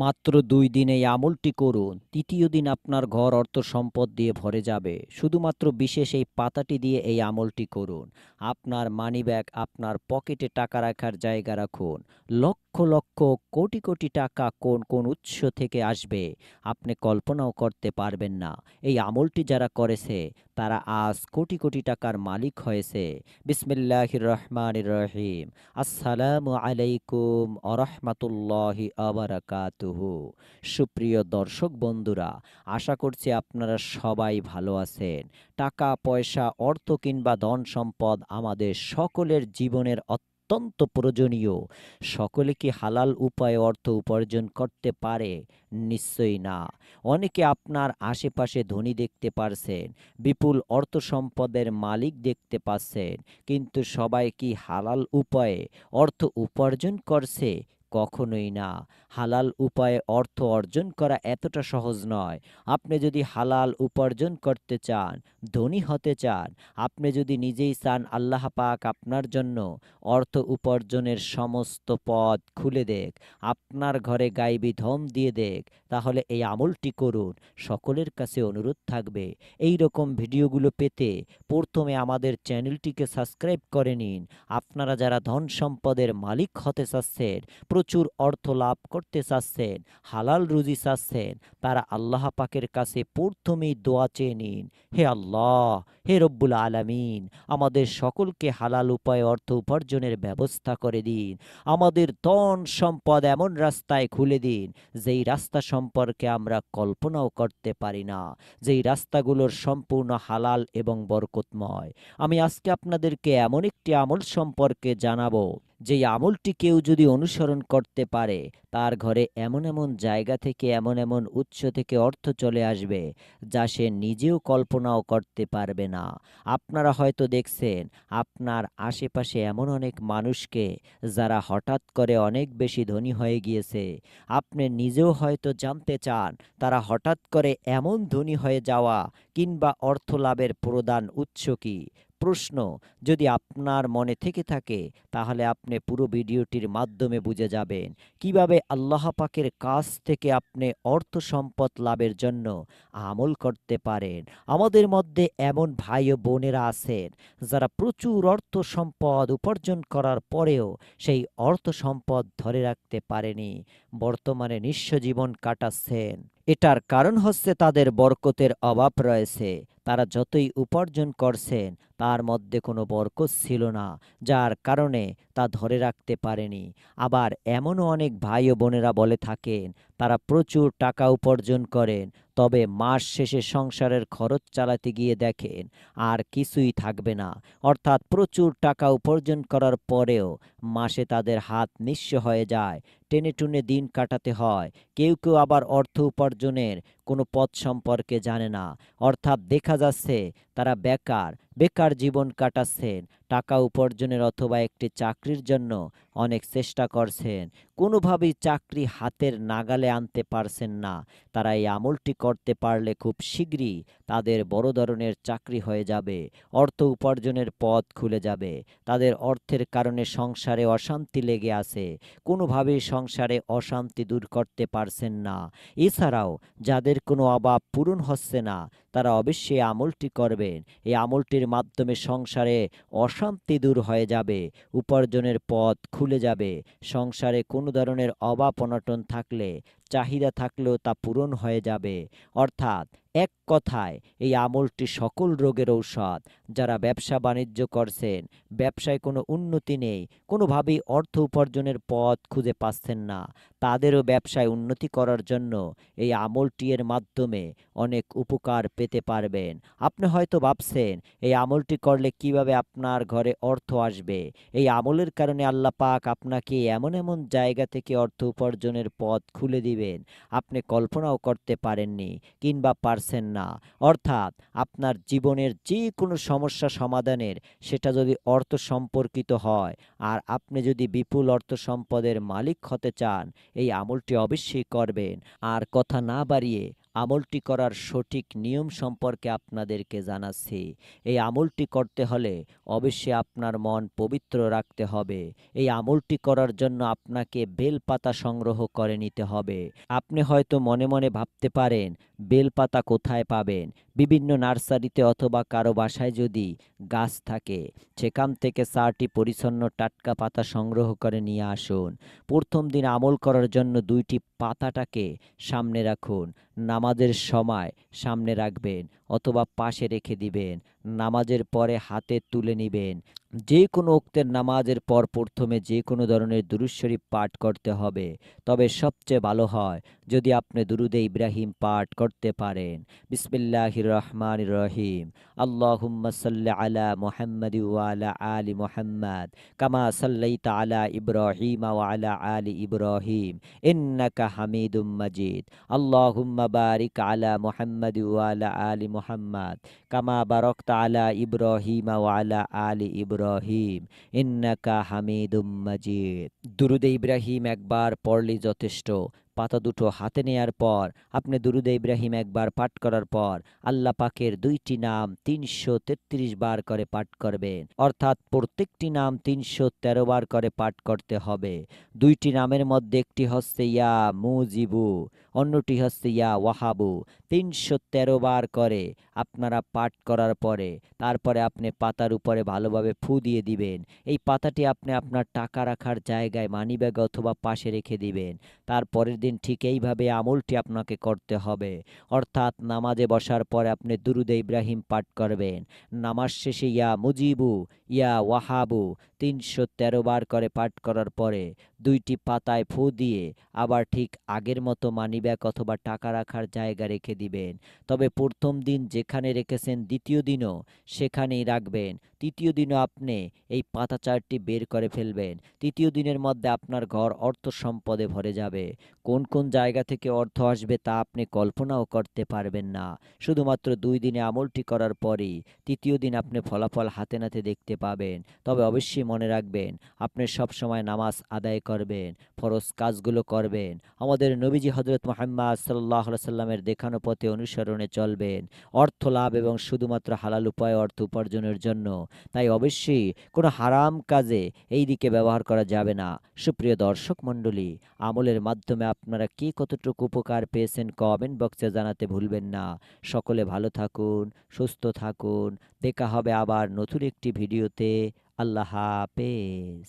মাত্র দুই দিন এই আমলটি করুন। তৃতীয় দিন আপনার ঘর অর্থ সম্পদ দিয়ে ভরে যাবে। শুধুমাত্র বিশেষ এই পাতাটি দিয়ে এই আমলটি করুন। আপনার মানিব্যাগ আপনার পকেটে টাকা রাখার জায়গা রাখুন। লক্ষ লক্ষ কোটি কোটি টাকা কোন কোন উৎস থেকে আসবে, আপনি কল্পনাও করতে পারবেন না। এই আমলটি যারা করেছে তারা আজ কোটি কোটি টাকার মালিক হয়েছে। বিসমিল্লাহ রহমান রহিম। আসসালামু আলাইকুম আরহামাতুল্লাহি আবরাকাতুহু সুপ্রিয় দর্শক বন্ধুরা, আশা করছি আপনারা সবাই ভালো আছেন। টাকা, পয়সা, অর্থ কিংবা ধন সম্পদ আমাদের সকলের জীবনের অত্যন্ত প্রয়োজনীয়। সকলে কি হালাল উপায়ে অর্থ উপার্জন করতে পারে? নিশ্চয়ই না। অনেকে আপনার আশেপাশে ধনী দেখতে পারছেন, বিপুল অর্থ সম্পদের মালিক দেখতে পাচ্ছেন, কিন্তু সবাই কি হালাল উপায়ে অর্থ উপার্জন করছে? কখনোই না। হালাল উপায়ে অর্থ অর্জন করা এতটা সহজ নয়। আপনি যদি হালাল উপার্জন করতে চান, ধনী হতে চান, আপনি যদি নিজেই চান আল্লাহ পাক আপনার জন্য অর্থ উপার্জনের সমস্ত পথ খুলে দেখ আপনার ঘরে গাইবি ধম দিয়ে দেখ তাহলে এই আমলটি করুন। সকলের কাছে অনুরোধ থাকবে, এই রকম ভিডিওগুলো পেতে প্রথমে আমাদের চ্যানেলটিকে সাবস্ক্রাইব করে নিন। আপনারা যারা ধন সম্পদের মালিক হতে চাচ্ছেন প্রচুর অর্থ লাভ করতে চাচ্ছেন, হালাল রুজি চাচ্ছেন। তারা আল্লাহ পাকের কাছে প্রথমেই দোয়া চেয়ে নিন, হে আল্লাহ, হে রব্বুল আলামিন, আমাদের সকলকে হালাল উপায়ে অর্থ উপার্জনের ব্যবস্থা করে দিন। আমাদের ধন সম্পদ এমন রাস্তায় খুলে দিন, যেই রাস্তা সম্পর্কে আমরা কল্পনাও করতে পারি না, যেই রাস্তাগুলোর সম্পূর্ণ হালাল এবং বরকতময়। আমি আজকে আপনাদেরকে এমন একটি আমল সম্পর্কে জানাব যেই আমলটি কেউ যদি অনুসরণ করতে পারে, তার ঘরে এমন এমন জায়গা থেকে এমন এমন উৎস থেকে অর্থ চলে আসবে, যা সে নিজেও কল্পনাও করতে পারবে না। আপনারা হয়তো দেখছেন, আপনার আশেপাশে এমন অনেক মানুষকে যারা হঠাৎ করে অনেক বেশি ধনী হয়ে গিয়েছে। আপনি নিজেও হয়তো জানতে চান, তারা হঠাৎ করে এমন ধনী হয়ে যাওয়া কিংবা অর্থ লাভের প্রধান উৎস কী। প্রশ্ন যদি আপনার মনে থেকে থাকে, তাহলে আপনি পুরো ভিডিওটির মাধ্যমে বুঝে যাবেন কীভাবে আল্লাহ পাকের কাছ থেকে আপনি অর্থ সম্পদ লাভের জন্য আমল করতে পারেন। আমাদের মধ্যে এমন ভাই ও বোনেরা আছেন, যারা প্রচুর অর্থ সম্পদ উপার্জন করার পরেও সেই অর্থ সম্পদ ধরে রাখতে পারেনি। বর্তমানে নিঃস্ব জীবন কাটাচ্ছেন। এটার কারণ হচ্ছে তাদের বরকতের অভাব রয়েছে। তারা যতই উপার্জন করছেন, তার মধ্যে কোনো বরকত ছিল না, যার কারণে তা ধরে রাখতে পারেনি। আবার এমনও অনেক ভাই ও বোনেরা বলে থাকেন তারা প্রচুর টাকা উপার্জন করেন, তবে মাস শেষে সংসারের খরচ চালাতে গিয়ে দেখেন আর কিছুই থাকবে না। অর্থাৎ প্রচুর টাকা উপার্জন করার পরেও মাসে তাদের হাত নিঃস্ব হয়ে যায়। টেনে টুনে দিন কাটাতে হয়। কেউ কেউ আবার অর্থ উপার্জনের কোনো পথ সম্পর্কে জানে না। অর্থাৎ দেখা যাচ্ছে তারা বেকার বেকার জীবন কাটাচ্ছেন, টাকা উপার্জনের অথবা একটি চাকরির জন্য অনেক চেষ্টা করছেন। কোনোভাবেই চাকরি হাতের নাগালে আনতে পারছেন না। তারা এই আমলটি করতে পারলে খুব শীঘ্রই তাদের বড় ধরনের চাকরি হয়ে যাবে, অর্থ উপার্জনের পথ খুলে যাবে। তাদের অর্থের কারণে সংসারে অশান্তি লেগে আছে। কোনোভাবেই সংসারে অশান্তি দূর করতে পারছেন না। এছাড়াও যাদের কোনো অভাব পূরণ হচ্ছে না। তারা অবশ্যই আমলটি করবেন। এই আমলটির মাধ্যমে সংসারে অশান্তি দূর হয়ে যাবে, উপার্জনের পথ খুলে যাবে। সংসারে কোনো ধরনের অভাব অনটন থাকলে, চাহিদা থাকলেও তা পূরণ হয়ে যাবে। অর্থাৎ এক কথায়, এই আমলটি সকল রোগের ঔষধ। যারা ব্যবসা বাণিজ্য করছেন, ব্যবসায় কোনো উন্নতি নেই, কোনোভাবেই অর্থ উপার্জনের পথ খুঁজে পাচ্ছেন না। তাদেরও ব্যবসায় উন্নতি করার জন্য এই আমলটি এর মাধ্যমে অনেক উপকার পেতে পারবেন। আপনি হয়তো ভাবছেন, এই আমলটি করলে কীভাবে আপনার ঘরে অর্থ আসবে? এই আমলের কারণে আল্লাহ পাক আপনাকে এমন এমন জায়গা থেকে অর্থ উপার্জনের পথ খুলে দিবেন। আপনি কল্পনাও করতে পারেননি কিংবা পারছেন না। অর্থাৎ আপনার জীবনের যে কোনো সমস্যা সমাধানের সেটা যদি অর্থ সম্পর্কিত হয়, আর আপনি যদি বিপুল অর্থ সম্পদের মালিক হতে চান এই আমলটি অবশ্যই করবেন। আর কথা না বাড়িয়ে আমলটি করার সঠিক নিয়ম সম্পর্কে আপনাদেরকে জানাচ্ছি। এই আমলটি করতে হলে অবশ্যই আপনার মন পবিত্র রাখতে হবে। এই আমলটি করার জন্য আপনাকে বেলপাতা সংগ্রহ করে নিতে হবে। আপনি হয়তো মনে মনে ভাবতে পারেন, বেলপাতা কোথায় পাবেন? বিভিন্ন নার্সারিতে অথবা কারও বাসায় যদি গাছ থাকে, সেখান থেকে চারটি পরিচ্ছন্ন টাটকা পাতা সংগ্রহ করে নিয়ে আসুন। প্রথম দিন আমল করার জন্য দুইটি পাতাটাকে সামনে রাখুন। নামাজের সময় সামনে রাখবেন অথবা পাশে রেখে দিবেন। নামাজের পরে হাতে তুলে নিবেন। যে কোনো উক্তের নামাজের পর প্রথমে যে কোনো ধরনের দুরুদ শরীফ পাঠ করতে হবে। তবে সবচেয়ে ভালো হয় যদি আপনি দুরুদে ইব্রাহিম পাঠ করতে পারেন। বিসমিল্লাহির রহমান রহিম। আল্লাহুম্মা সাল্লি আলা মোহাম্মদ ওয়া আলা মুহাম্মাদ কামা সাল্লাইতা আলা ইব্রাহিম আলা আলি ইব্রাহিম। ইন্নাকা হামিদুম মজিদ। আল্লাহুম্মা বারিক আলা মোহাম্মদ ওয়া আলা আলি মুহাম্মাদ কামা বারাকতা আলা ইব্রাহিম আলা আলি ইব্রাহিম ইন্নাকা হামিদুম মাজিদ দুরুদে ইব্রাহিম একবার পড়লেই যথেষ্ট। পাতা দুটো হাতে নেয়ার পর, আপনি দুরুদে ইব্রাহিম একবার পাঠ করার পর, আল্লাহ পাকের দুইটি নাম তিনশো তেত্রিশ বার করে পাঠ করবেন। অর্থাৎ প্রত্যেকটি নাম তিনশো তেরো বার করে পাঠ করতে হবে। দুইটি নামের মধ্যে একটি হচ্ছে ইয়া মুজিবু, অন্যটি হচ্ছে ইয়া ওয়াহাবু। তিনশো তেরো বার করে আপনারা পাঠ করার পরে, তারপরে আপনি পাতার উপরে ভালোভাবে ফু দিয়ে দিবেন। এই পাতাটি আপনি আপনার টাকা রাখার জায়গায় মানিব্যাগ অথবা পাশে রেখে দিবেন। তারপরের দিন ঠিক এইভাবে আমলটি আপনাকে করতে হবে। অর্থাৎ নামাজে বসার পরে আপনি দুরুদে ইব্রাহিম পাঠ করবেন। নামাজ শেষে ইয়া মুজিবু, ইয়া ওয়াহাবু, তিনশো তেরো বার করে পাঠ করার পরে দুইটি পাতায় ফু দিয়ে আবার ঠিক আগের মতো মানিব্যাগ অথবা টাকা রাখার জায়গা রেখে দিবেন। তবে প্রথম দিন যেখানে রেখেছেন দ্বিতীয় দিনও সেখানেই রাখবেন। তৃতীয় দিনও আপনি এই পাতা চারটি বের করে ফেলবেন। তৃতীয় দিনের মধ্যে আপনার ঘর অর্থ সম্পদে ভরে যাবে। কোন কোন জায়গা থেকে অর্থ আসবে তা আপনি কল্পনাও করতে পারবেন না। শুধুমাত্র দুই দিনে আমলটি করার পরেই তৃতীয় দিন আপনি ফলাফল হাতে নাতে দেখতে পাবেন। তবে অবশ্যই মনে রাখবেন, আপনি সবসময় নামাজ আদায় করবেন, ফরজ কাজগুলো করবেন। আমাদের নবীজি হজরত মোহাম্মদ সাল্লাহ সাল্লামের দেখানো পথে অনুসরণে চলবেন। অর্থ লাভ এবং শুধুমাত্র হালাল উপায়ে অর্থ উপার্জনের জন্য। তাই অবশ্যই কোনো হারাম কাজে এই দিকে ব্যবহার করা যাবে না। সুপ্রিয় দর্শক মণ্ডলী, আমলের মাধ্যমে আপনারা কি কতটুকু উপকার পেয়েছেন কমেন্ট বক্সে জানাতে ভুলবেন না। সকলে ভালো থাকুন, সুস্থ থাকুন। দেখা হবে আবার নতুন একটি ভিডিওতে। আল্লাহ হাফেজ।